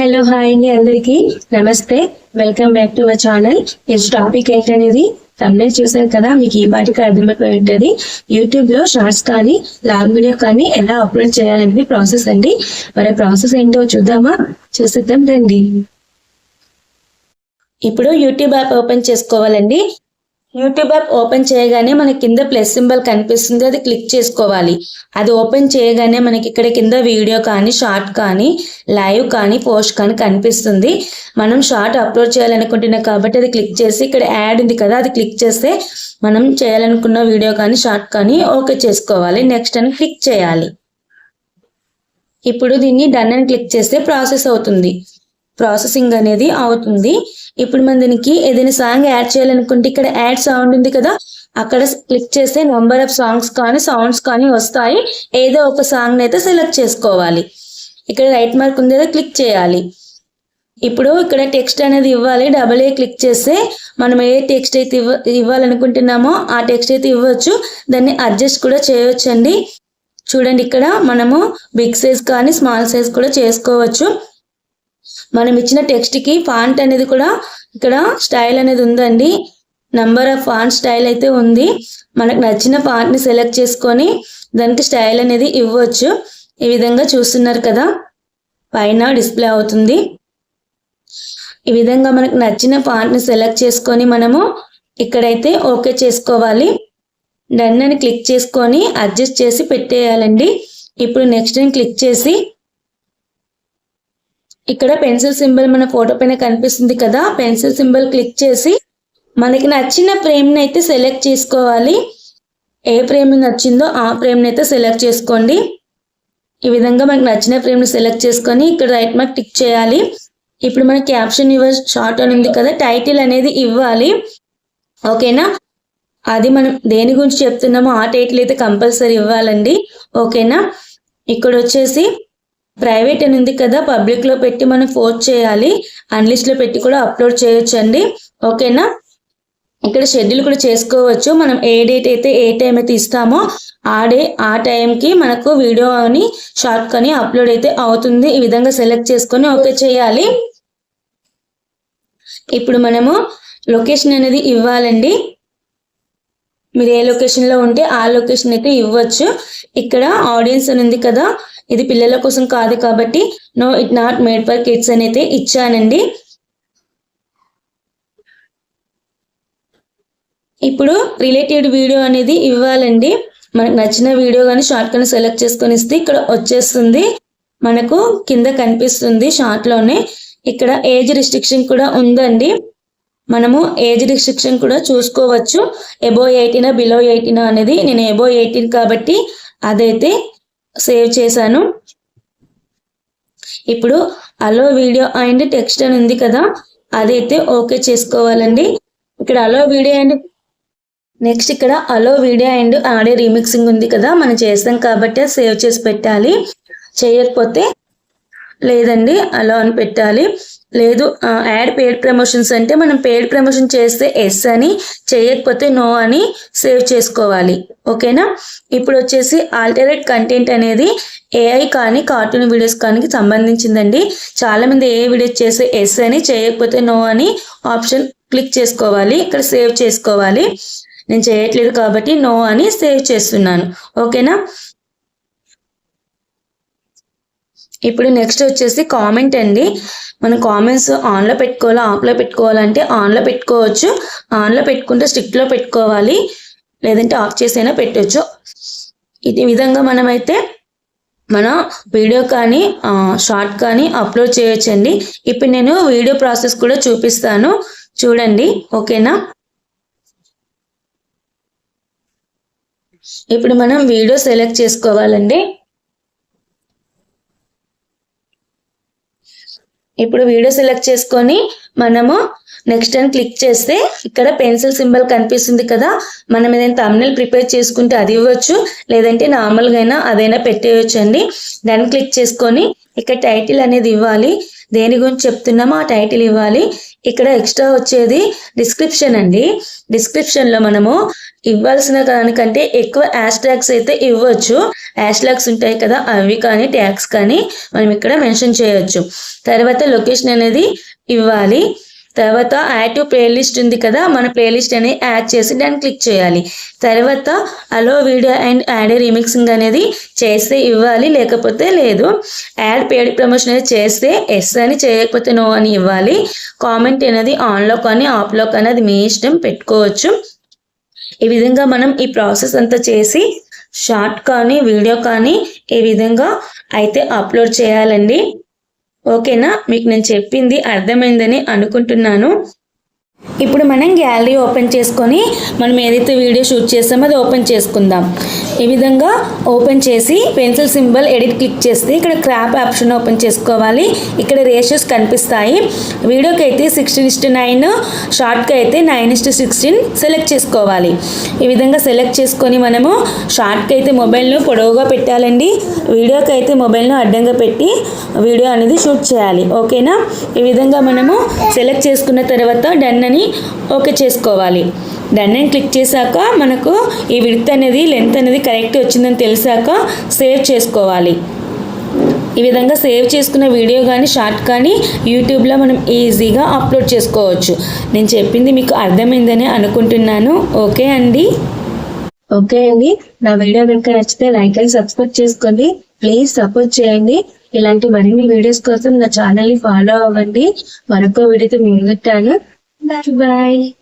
Hello hi అండి అందరికి. నమస్తే. Welcome back to my channel ఈ టాపిక్ ఏంటనేది తమిళ చూసారు కదా మీకు ఈ పాటికి అర్థమైపోయి ఉంటుంది. యూట్యూబ్లో షార్ట్స్ కానీ లాంగ్ వీడియో కానీ ఎలా అప్లోడ్ చేయాలనేది ప్రాసెస్ అండి. మరి ప్రాసెస్ ఏంటో చూద్దామా? చూసిద్దాం రండి. ఇప్పుడు యూట్యూబ్ యాప్ ఓపెన్ చేసుకోవాలండి. యూట్యూబ్ యాప్ ఓపెన్ చేయగానే మనకి కింద ప్లస్ సింబల్ కనిపిస్తుంది. అది క్లిక్ చేసుకోవాలి. అది ఓపెన్ చేయగానే మనకి ఇక్కడ కింద వీడియో కానీ షార్ట్ కానీ లైవ్ కానీ పోస్ట్ కానీ కనిపిస్తుంది. మనం షార్ట్ అప్లోడ్ చేయాలనుకుంటున్నాం కాబట్టి అది క్లిక్ చేసి ఇక్కడ యాడ్ ఉంది కదా అది క్లిక్ చేస్తే మనం చేయాలనుకున్న వీడియో కానీ షార్ట్ కానీ ఓకే చేసుకోవాలి. నెక్స్ట్ అని క్లిక్ చేయాలి. ఇప్పుడు దీన్ని డన్ అని క్లిక్ చేస్తే ప్రాసెస్ అవుతుంది. ప్రాసెసింగ్ అనేది అవుతుంది. ఇప్పుడు మనం దీనికి ఏదైనా సాంగ్ యాడ్ చేయాలనుకుంటే ఇక్కడ యాడ్ సౌండ్ ఉంది కదా అక్కడ క్లిక్ చేస్తే నెంబర్ ఆఫ్ సాంగ్స్ కానీ సౌండ్స్ కానీ వస్తాయి. ఏదో ఒక సాంగ్ అయితే సెలెక్ట్ చేసుకోవాలి. ఇక్కడ రైట్ మార్క్ ఉంది కదా క్లిక్ చేయాలి. ఇప్పుడు ఇక్కడ టెక్స్ట్ అనేది ఇవ్వాలి. డబల్ ఏ క్లిక్ చేస్తే మనం ఏ టెక్స్ట్ అయితే ఇవ్వ ఇవ్వాలనుకుంటున్నామో ఆ టెక్స్ట్ అయితే ఇవ్వచ్చు. దాన్ని అడ్జస్ట్ కూడా చేయవచ్చండి. చూడండి ఇక్కడ మనము బిగ్ సైజ్ కానీ స్మాల్ సైజ్ కూడా చేసుకోవచ్చు. మనం ఇచ్చిన టెక్స్ట్కి ఫాంట్ అనేది కూడా ఇక్కడ స్టైల్ అనేది ఉందండి. నంబర్ ఆఫ్ ఫాంట్ స్టైల్ అయితే ఉంది. మనకు నచ్చిన ఫాంట్ని సెలెక్ట్ చేసుకొని దానికి స్టైల్ అనేది ఇవ్వచ్చు. ఈ విధంగా చూస్తున్నారు కదా. పైన డిస్ప్లే అవుతుంది. ఈ విధంగా మనకు నచ్చిన ఫాంట్ని సెలెక్ట్ చేసుకొని మనము ఇక్కడైతే ఓకే చేసుకోవాలి. డన్ అని క్లిక్ చేసుకొని అడ్జస్ట్ చేసి పెట్టేయాలండి. ఇప్పుడు నెక్స్ట్ అని క్లిక్ చేసి ఇక్కడ పెన్సిల్ సింబల్ మన ఫోటో పైన కనిపిస్తుంది కదా. పెన్సిల్ సింబల్ క్లిక్ చేసి మనకి నచ్చిన ఫ్రేమ్ని అయితే సెలెక్ట్ చేసుకోవాలి. ఏ ఫ్రేమ్ నచ్చిందో ఆ ఫ్రేమ్ని అయితే సెలెక్ట్ చేసుకోండి. ఈ విధంగా మనకి నచ్చిన ఫ్రేమ్ని సెలెక్ట్ చేసుకొని ఇక్కడ రైట్ మార్క్ టిక్ చేయాలి. ఇప్పుడు మన క్యాప్షన్ ఇవ్వ షార్ట్ అని ఉంది కదా టైటిల్ అనేది ఇవ్వాలి. ఓకేనా? అది మనం దేని గురించి చెప్తున్నామో ఆ టైటిల్ అయితే కంపల్సరీ ఇవ్వాలండి. ఓకేనా? ఇక్కడ వచ్చేసి ప్రైవేట్ అని ఉంది కదా పబ్లిక్లో పెట్టి మనం ఫోర్స్ చేయాలి. అన్లిస్ట్లో పెట్టి కూడా అప్లోడ్ చేయొచ్చు అండి ఓకేనా? ఇక్కడ షెడ్యూల్ కూడా చేసుకోవచ్చు. మనం ఏ డేట్ అయితే ఏ టైం అయితే ఇస్తామో ఆ డే ఆ టైంకి మనకు వీడియో అని షార్ట్ కానీ అప్లోడ్ అయితే అవుతుంది. ఈ విధంగా సెలెక్ట్ చేసుకొని ఓకే చేయాలి. ఇప్పుడు మనము లొకేషన్ అనేది ఇవ్వాలండి. మీరు ఏ లొకేషన్లో ఉంటే ఆ లొకేషన్ అయితే ఇవ్వచ్చు. ఇక్కడ ఆడియన్స్ అని ఉంది కదా ఇది పిల్లల కోసం కాదు కాబట్టి no it not made for kids అని అయితే ఇచ్చానండి. ఇప్పుడు రిలేటెడ్ వీడియో అనేది ఇవ్వాలండి. మనకు నచ్చిన వీడియో కానీ షార్ట్ కానీ సెలెక్ట్ చేసుకొని ఇస్తే ఇక్కడ వచ్చేస్తుంది. మనకు కింద కనిపిస్తుంది షార్ట్లోనే ఇక్కడ ఏజ్ రిస్ట్రిక్షన్ కూడా ఉందండి. మనము ఏజ్ రిస్ట్రిక్షన్ కూడా చూసుకోవచ్చు. ఎబో ఎయిటీనా బిలో ఎయిటీనా అనేది నేను ఎబో ఎయిటీన్ కాబట్టి అదైతే సేవ్ చేశాను. ఇప్పుడు అలో వీడియో అండ్ టెక్స్ట్ అని ఉంది కదా అదైతే ఓకే చేసుకోవాలండి. ఇక్కడ అలో వీడియో అండ్ నెక్స్ట్ ఇక్కడ allow video and audio remixing ఉంది కదా మనం చేస్తాం కాబట్టి సేవ్ చేసి పెట్టాలి. చేయకపోతే లేదండి అలా అని పెట్టాలి. లేదు యాడ్ పెయిడ్ ప్రమోషన్స్ అంటే మనం పెయిడ్ ప్రమోషన్ చేస్తే ఎస్ అని చేయకపోతే నో అని సేవ్ చేసుకోవాలి. ఓకేనా? ఇప్పుడు వచ్చేసి ఆల్టరేట్ కంటెంట్ అనేది ఏఐ కానీ కార్టూన్ వీడియోస్ కానీ సంబంధించిందండి. చాలామంది ఏ వీడియోస్ చేస్తే ఎస్ అని చేయకపోతే నో అని ఆప్షన్ క్లిక్ చేసుకోవాలి ఇక్కడ సేవ్ చేసుకోవాలి. నేను చేయట్లేదు కాబట్టి నో అని సేవ్ చేస్తున్నాను. ఓకేనా? ఇప్పుడు నెక్స్ట్ వచ్చేసి కామెంట్ అండి. మనం కామెంట్స్ ఆన్లో పెట్టుకోవాలా ఆఫ్లో పెట్టుకోవాలంటే ఆన్లో పెట్టుకోవచ్చు. ఆన్లో పెట్టుకుంటే స్ట్రిక్ట్లో పెట్టుకోవాలి. లేదంటే ఆఫ్ చేసైనా పెట్టవచ్చు ఇది విధంగా మనమైతే మన వీడియో కానీ షార్ట్ కానీ అప్లోడ్ చేయొచ్చండి. ఇప్పుడు నేను వీడియో ప్రాసెస్ కూడా చూపిస్తాను. చూడండి ఓకేనా? ఇప్పుడు మనం వీడియో సెలెక్ట్ చేసుకోవాలండి. ఇప్పుడు వీడియో సెలెక్ట్ చేసుకొని మనము నెక్స్ట్ అని క్లిక్ చేస్తే ఇక్కడ పెన్సిల్ సింబల్ కనిపిస్తుంది కదా. మనం ఏదైనా తమ్నెల్ ప్రిపేర్ చేసుకుంటే అది ఇవ్వచ్చు. లేదంటే నార్మల్గా అయినా అదైనా పెట్టేయచ్చు అండి. దాన్ని క్లిక్ చేసుకొని ఇక్కడ టైటిల్ అనేది ఇవ్వాలి. దేని గురించి చెప్తున్నామో ఆ టైటిల్ ఇవ్వాలి. ఇక్కడ ఎక్స్ట్రా వచ్చేది డిస్క్రిప్షన్ అండి. డిస్క్రిప్షన్లో మనము ఇవ్వాల్సిన దానికంటే ఎక్కువ యాష్ ట్యాగ్స్ అయితే ఇవ్వచ్చు. యాష్ ట్యాగ్స్ ఉంటాయి కదా అవి కానీ ట్యాక్స్ కానీ మనం ఇక్కడ మెన్షన్ చేయవచ్చు తర్వాత లొకేషన్ అనేది ఇవ్వాలి. తర్వాత యాడ్ టు ప్లేలిస్ట్ ఉంది కదా మన ప్లేలిస్ట్ అనేది యాడ్ చేసి దాన్ని క్లిక్ చేయాలి. తర్వాత allow video and ad remixing అనేది చేస్తే ఇవ్వాలి లేకపోతే లేదు. యాడ్ పేడ్ ప్రమోషన్ అనేది చేస్తే ఎస్ అని చేయకపోతే నో అని ఇవ్వాలి. కామెంట్ అనేది ఆన్లో కానీ ఆఫ్లో కానీ అది మీ ఇష్టం పెట్టుకోవచ్చు. ఈ విధంగా మనం ఈ ప్రాసెస్ అంతా చేసి షార్ట్ కానీ వీడియో కానీ ఈ విధంగా అయితే అప్లోడ్ చేయాలండి. ఓకేనా? మీకు నేను చెప్పింది అర్థమైందని అనుకుంటున్నాను. ఇప్పుడు మనం గ్యాలరీ ఓపెన్ చేసుకొని మనం ఏదైతే వీడియో షూట్ చేస్తామో అది ఓపెన్ చేసుకుందాం. ఈ విధంగా ఓపెన్ చేసి పెన్సిల్ సింబల్ ఎడిట్ క్లిక్ చేస్తే ఇక్కడ క్రాప్ ఆప్షన్ ఓపెన్ చేసుకోవాలి. ఇక్కడ రేషియోస్ కనిపిస్తాయి. వీడియోకి అయితే సిక్స్టీన్ ఇస్ట్ నైన్ షార్ట్కి అయితే నైన్ ఇస్ట్ సిక్స్టీన్ సెలెక్ట్ చేసుకోవాలి. ఈ విధంగా సెలెక్ట్ చేసుకొని మనము షార్ట్కి అయితే మొబైల్ను పొడవుగా పెట్టాలండి. వీడియోకి అయితే మొబైల్ను అడ్డంగా పెట్టి వీడియో అనేది షూట్ చేయాలి. ఓకేనా? ఈ విధంగా మనము సెలెక్ట్ చేసుకున్న తర్వాత డన్ అని ఓకే చేసుకోవాలి. డన్ అని క్లిక్ చేశాక మనకు ఈ విడ్త్ అనేది లెంత్ అనేది కరెక్ట్ వచ్చిందని తెలిసాక సేవ్ చేసుకోవాలి. ఈ విధంగా సేవ్ చేసుకున్న వీడియో కానీ షార్ట్ కానీ యూట్యూబ్లో మనం ఈజీగా అప్లోడ్ చేసుకోవచ్చు. నేను చెప్పింది మీకు అర్థమైందని అనుకుంటున్నాను. ఓకే అండి? ఓకే అండి. నా వీడియో కనుక నచ్చితే లైక్ అండ్ సబ్స్క్రైబ్ చేసుకోండి. ప్లీజ్ సపోర్ట్ చేయండి. ఇలాంటి మరిన్ని వీడియోస్ కోసం నా ఛానల్ని ఫాలో అవ్వండి. మరొక వీడియోతో మీ ముందుంటాను Bye-bye.